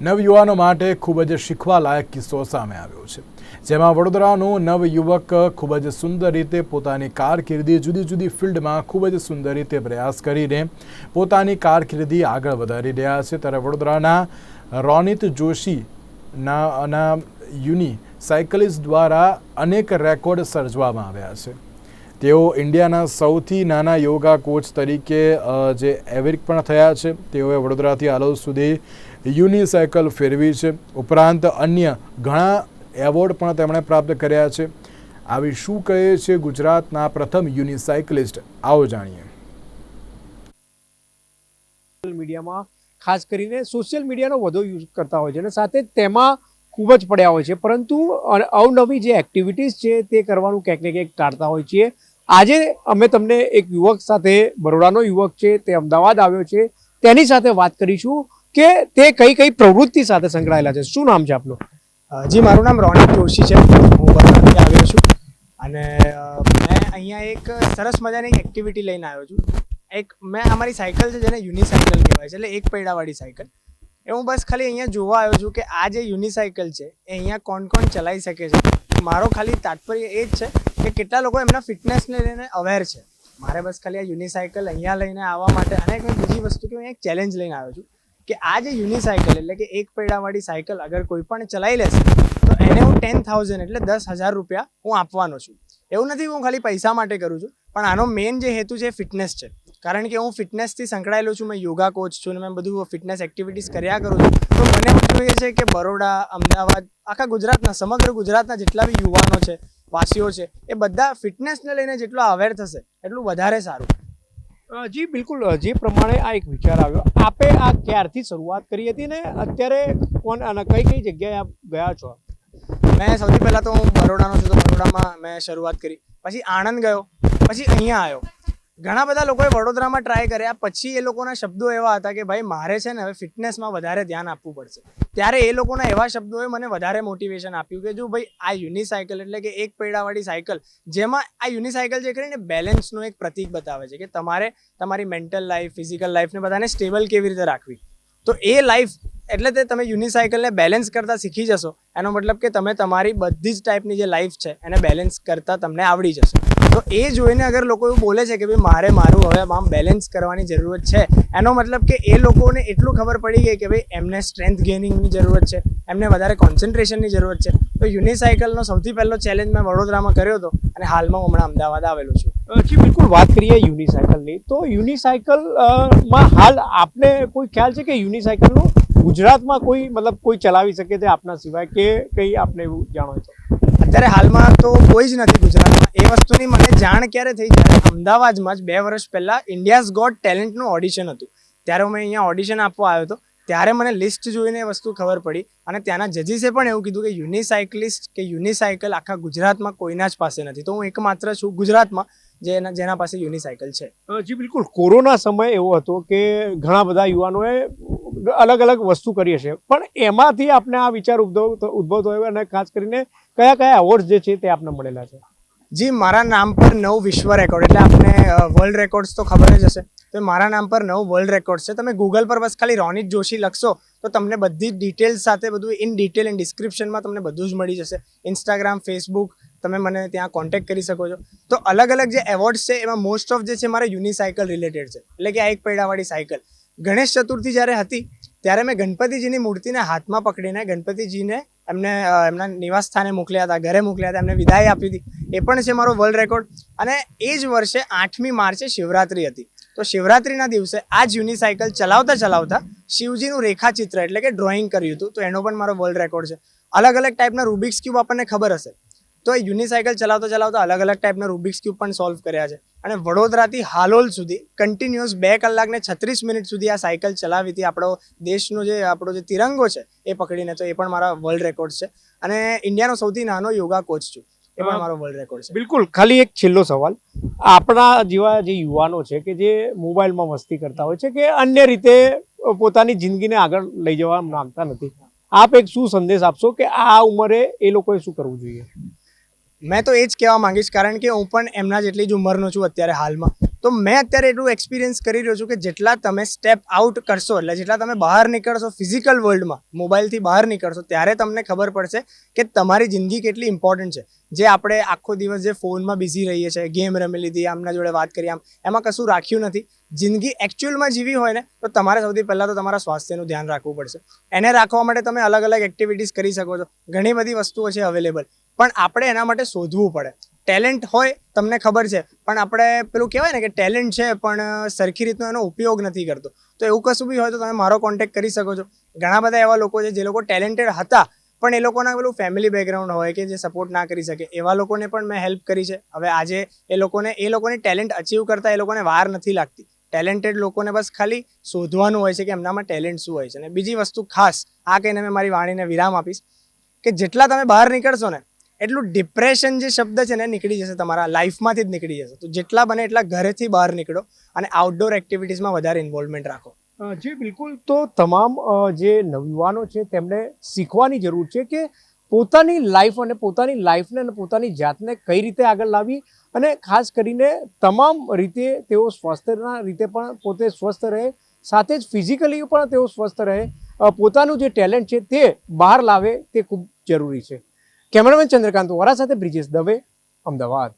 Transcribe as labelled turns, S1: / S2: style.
S1: નવયુવાનો માટે ખૂબ જ શીખવાલાયક કિસ્સો સામે આવ્યો છે. જેમાં વડોદરાનો નવયુવક ખૂબ જ સુંદર રીતે પોતાની કારકિર્દી જુદી જુદી ફિલ્ડમાં ખૂબ જ સુંદર રીતે પ્રયાસ કરીને પોતાની કારકિર્દી આગળ વધારી રહ્યા છે. ત્યારે વડોદરાના રોનિત જોશીના ના યુની સાયકલિસ્ટ દ્વારા અનેક રેકોર્ડ સર્જવામાં આવ્યા છે. તેઓ ઇન્ડિયાના સૌથી નાના યોગા કોચ તરીકે જે એવરિક પણ થયા છે. તેઓએ વડોદરાથી હાલોલ સુધી યુનિસાયકલ ફેરવી છે. ઉપરાંત અન્ય ઘણા એવોર્ડ પણ તેમણે પ્રાપ્ત કર્યા છે. આવી શું કહે છે ગુજરાતના પ્રથમ યુનિસાયકલિસ્ટ? આવો જાણીએ.
S2: મીડિયામાં, ખાસ કરીને સોશિયલ મીડિયાનો વધુ યુઝ કરતા હોય છે અને સાથે તેમાં ખૂબ જ પડ્યા હોય છે. પરંતુ અવનવી જે એક્ટિવિટીઝ છે તે કરવાનું ક્યાંક ને ક્યાંક ટાળતા હોય છીએ. આજે અમે તમને એક યુવક સાથે, બરોડાનો યુવક છે, તે અમદાવાદ આવ્યો છે. તેની સાથે વાત કરીશું. કે તે કઈ કઈ પ્રવૃત્તિ સાથે સંકળાયેલા છે? શું નામ છે આપનું?
S3: જી, મારું નામ રોનિક જોશી છે. હું બરોડાથી આવ્યો છું. અને મેં અહીંયા એક સરસ મજાની એક એક્ટિવિટી લઈને આવ્યો છું. એક, મેં અમારી સાયકલ છે જેને યુનિસાયકલ કહેવાય છે, એટલે એક પૈડાવાળી સાયકલ. એ હું બસ ખાલી અહીંયા જોવા આવ્યો છું કે આ જે યુનિસાયકલ છે, એ અહીંયા કોણ કોણ ચલાવી શકે છે? મારો ખાલી તાત્પર્ય એ જ છે કે કેટલા લોકો એમના ફિટનેસને લઈને અવેર છે. મારે બસ ખાલી આ યુનિસાયકલ અહીંયા લઈને આવવા માટે અને એક બીજી વસ્તુ કે હું એક ચેલેન્જ લઈને આવ્યો છું. કે આ જે યુનિસાયકલ એટલે કે એક પૈડાવાળી સાયકલ અગર કોઈ પણ ચલાવી લેશે, તો એને હું ટેન થાઉઝન્ડ એટલે દસ હજાર રૂપિયા હું આપવાનો છું. એવું નથી હું ખાલી પૈસા માટે કરું છું, પણ આનો મેઇન જે હેતુ છે ફિટનેસ છે. કારણ કે હું ફિટનેસથી સંકળાયેલો છું, મેં યોગા કોચ છું અને મેં બધું ફિટનેસ એક્ટિવિટીઝ કર્યા કરું છું, તો મને જોઈએ છે કે બરોડા, અમદાવાદ, આખા ગુજરાતના, સમગ્ર ગુજરાતના જેટલા બી યુવાનો છે, વાસીઓ છે, એ બધા ફિટનેસને લઈને જેટલો અવેર થશે, એટલું વધારે સારું.
S2: જી, બિલકુલ જે પ્રમાણે આ એક વિચાર આવ્યો આપે આ ક્યારથી શરૂઆત કરી હતી ને અત્યારે કોણ અને કઈ કઈ જગ્યાએ આપ ગયા છો?
S3: મેં સૌથી પહેલાં તો હું બરોડાનો છું, તો બરોડામાં મેં શરૂઆત કરી. પછી આણંદ ગયો, પછી અહીંયા આવ્યો. ઘણા બધા લોકોએ વડોદરામાં ટ્રાય કર્યા. પછી એ લોકોના શબ્દો એવા હતા કે, ભાઈ, મારે છે ને હવે ફિટનેસમાં વધારે ધ્યાન આપવું પડશે. ત્યારે એ લોકોના એવા શબ્દોએ મને વધારે મોટિવેશન આપ્યું કે, જો ભાઈ, આ યુનિસાયકલ એટલે કે એક પૈડાવાળી સાયકલ જેમાં આ યુનિસાયકલ જે કરીને બેલેન્સનું એક પ્રતીક બતાવે છે કે તમારે તમારી મેન્ટલ લાઈફ ફિઝિકલ લાઈફને બધાને સ્ટેબલ કેવી રીતે રાખવી. તો એ લાઈફ એટલે તે તમે યુનિસાયકલને બેલેન્સ કરતાં શીખી જશો. એનો મતલબ કે તમે તમારી બધી જ ટાઈપની જે લાઈફ છે, એને બેલેન્સ કરતાં તમને આવડી જશે. તો એ જોઈને અગર લોકો એવું બોલે છે કે ભાઈ મારે મારું હવે આમ બેલેન્સ કરવાની જરૂરત છે, એનો મતલબ કે એ લોકોને એટલું ખબર પડી ગઈ કે ભાઈ એમને સ્ટ્રેન્થ ગેનિંગની જરૂરત છે, એમને વધારે કોન્સન્ટ્રેશનની જરૂરત છે. તો યુનિસાયકલનો સૌથી પહેલો ચેલેન્જ મેં વડોદરામાં કર્યો હતો અને હાલમાં હું હમણાં અમદાવાદ આવેલો છું.
S2: જી બિલકુલ વાત કરીએ યુનિસાયકલની તો યુનિસાયકલમાં હાલ આપને કોઈ ખ્યાલ છે કે યુનિસાયકલનું ગુજરાતમાં કોઈ, મતલબ કોઈ ચલાવી શકે છે આપના સિવાય કે કંઈ આપને એવું જાણો છો
S3: અત્યારે હાલમાં તો કોઈ જ નથી ગુજરાતમાં. એ વસ્તુની મને જાણ ક્યારે થઈ જ્યારે અમદાવાદમાં જ બે વર્ષ પહેલાં ઇન્ડિયાઝ ગોટ ટેલેન્ટનું ઓડિશન હતું. ત્યારે હું અહીંયા ઓડિશન આપવા આવ્યો હતો. ત્યારે મને લિસ્ટ જોઈને એ વસ્તુ ખબર પડી અને ત્યાંના જજીસે પણ એવું કીધું કે યુનિસાયકલિસ્ટ કે યુનિસાયકલ આખા ગુજરાતમાં કોઈના જ પાસે નથી. તો હું એકમાત્ર છું ગુજરાતમાં જેના જેના પાસે યુનિસાયકલ છે.
S2: જી, બિલકુલ. કોરોના સમય એવો હતો કે ઘણા બધા યુવાનોએ અલગ અલગ વસ્તુ કરી હશે. પણ એમાંથી આપણે આ વિચાર ઉદ્ભવ ઉદ્ભવ થયો અને ખાસ કરીને કયા કયા એવોર્ડ જે છે તે આપને મળેલા છે?
S3: જી, મારા નામ પર નવ વિશ્વ રેકોર્ડ એટલે આપને વર્લ્ડ રેકોર્ડ્સ તો ખબર જ હશે. તો મારા નામ પર નવ વર્લ્ડ રેકોર્ડ્સ છે. તમે ગૂગલ પર બસ ખાલી રોનિત જોશી લખશો, તો તમને બધી ડિટેલ્સ સાથે બધું ઇન ડિટેલ ઇન ડિસ્ક્રિપ્શનમાં તમને બધું જ મળી જશે. ઇન્સ્ટાગ્રામ ફેસબુક તમે મને ત્યાં કોન્ટેક્ટ કરી શકો છો. તો અલગ અલગ જે એવોર્ડ્સ છે, એમાં મોસ્ટ ઓફ જે છે મારા યુનિસાયકલ રિલેટેડ છે. એટલે કે આ એક પૈડાવાળી સાયકલ ગણેશ ચતુર્થી જ્યારે હતી, ત્યારે મેં ગણપતિજીની મૂર્તિને હાથમાં પકડીને ગણપતિજીને એમને એમના નિવાસ સ્થાને મોકલ્યા હતા, ઘરે મોકલ્યા હતા, એમને વિદાય આપી હતી. એ પણ છે મારો વર્લ્ડ રેકોર્ડ અને એ જ વર્ષે આઠમી માર્ચે શિવરાત્રી હતી. તો શિવરાત્રીના દિવસે આ જ યુનિસાયકલ ચલાવતા ચલાવતા શિવજીનું રેખાચિત્ર એટલે કે ડ્રોઈંગ કર્યું હતું. તો એનો પણ મારો વર્લ્ડ રેકોર્ડ છે. અલગ અલગ ટાઈપના રૂબિક્સ ક્યુબ આપણને ખબર હશે. તો એ યુનિસાયકલ ચલાવતા ચલાવતા અલગ અલગ ટાઈપના રૂબિક્સ ક્યુબ પણ સોલ્વ કર્યા છે. અને વડોદરાથી હાલોલ સુધી કન્ટિન્યુઅસ બે કલાક ને છત્રીસ મિનિટ સુધી આ સાયકલ ચલાવી હતી. આપણો દેશનો જે આપણો જે તિરંગો છે એ પકડીને તો એ પણ મારા વર્લ્ડ રેકોર્ડ છે. અને ઇન્ડિયાનો સૌથી નાનો યોગા કોચ છું. એ પણ મારો વર્લ્ડ રેકોર્ડ છે.
S2: બિલકુલ. ખાલી એક છેલ્લો સવાલ. આપણા જેવા જે યુવાનો છે કે જે મોબાઈલમાં મસ્તી કરતા હોય છે કે અન્ય રીતે પોતાની જિંદગીને આગળ લઈ જવા માંગતા નથી. આપ એક શું સંદેશ આપશો કે આ ઉંમરે એ લોકોએ શું કરવું જોઈએ?
S3: મેં તો એ જ કહેવા માંગીશ, કારણ કે હું પણ એમના જેટલી જ ઉંમરનો છું અત્યારે હાલમાં. તો મેં અત્યારે એટલું એક્સપિરિયન્સ કરી રહ્યો છું કે જેટલા તમે સ્ટેપ આઉટ કરશો, એટલે જેટલા તમે બહાર નીકળશો ફિઝિકલ વર્લ્ડમાં મોબાઈલથી બહાર નીકળશો, ત્યારે તમને ખબર પડશે કે તમારી જિંદગી કેટલી ઇમ્પોર્ટન્ટ છે. જે આપણે આખો દિવસ જે ફોનમાં બિઝી રહીએ છીએ ગેમ રમી લીધી, આમના જોડે વાત કરી, આમ, એમાં કશું રાખ્યું નથી. જિંદગી એકચ્યુઅલમાં જીવી હોય ને, તો તમારે સૌથી પહેલાં તો તમારા સ્વાસ્થ્યનું ધ્યાન રાખવું પડશે. એને રાખવા માટે તમે અલગ અલગ એક્ટિવિટીઝ કરી શકો છો. ઘણી બધી વસ્તુઓ છે અવેલેબલ પણ આપણે એના માટે શોધવું પડે. ટેલેન્ટ હોય, તમને ખબર છે. પણ આપણે પેલું કહેવાય ને કે ટેલેન્ટ છે, પણ સરખી રીતનો એનો ઉપયોગ નથી કરતો. તો એવું કશું બી હોય તો તમે મારો કોન્ટેક્ટ કરી શકો છો. ઘણા બધા એવા લોકો છે જે લોકો ટેલેન્ટેડ હતા, પણ એ લોકોના પેલું ફેમિલી બેકગ્રાઉન્ડ હોય કે જે સપોર્ટ ના કરી શકે. એવા લોકોને પણ મેં હેલ્પ કરી છે. હવે આજે એ લોકોને, એ લોકોની ટેલેન્ટ અચીવ કરતા એ લોકોને વાર નથી લાગતી. ટેલેન્ટેડ લોકોને બસ ખાલી શોધવાનું હોય છે કે એમનામાં ટેલેન્ટ શું હોય છે. અને બીજી વસ્તુ ખાસ, આ કહીને મેં મારી વાણીને વિરામ આપીશ, કે જેટલા તમે બહાર નીકળશો ને એટલું ડિપ્રેશન જે શબ્દ છે ને નીકળી જશે તમારા લાઈફમાંથી જ નીકળી જશે. તો જેટલા બને એટલા ઘરેથી બહાર નીકળો અને આઉટડોર એક્ટિવિટીઝમાં વધારે ઇન્વોલ્વમેન્ટ રાખો.
S2: જી, બિલકુલ. તો તમામ જે નવયુવાનો છે તેમણે શીખવાની જરૂર છે કે પોતાની લાઈફ અને પોતાની લાઈફને અને પોતાની જાતને કઈ રીતે આગળ લાવી અને ખાસ કરીને તમામ રીતે તેઓ સ્વસ્થના રીતે પણ પોતે સ્વસ્થ રહે, સાથે જ ફિઝિકલી પણ તેઓ સ્વસ્થ રહે. પોતાનું જે ટેલેન્ટ છે તે બહાર લાવે તે ખૂબ જરૂરી છે. કેમેરામેન ચંદ્રકાંત વોરા સાથે બ્રિજેશ દવે અમદાવાદ.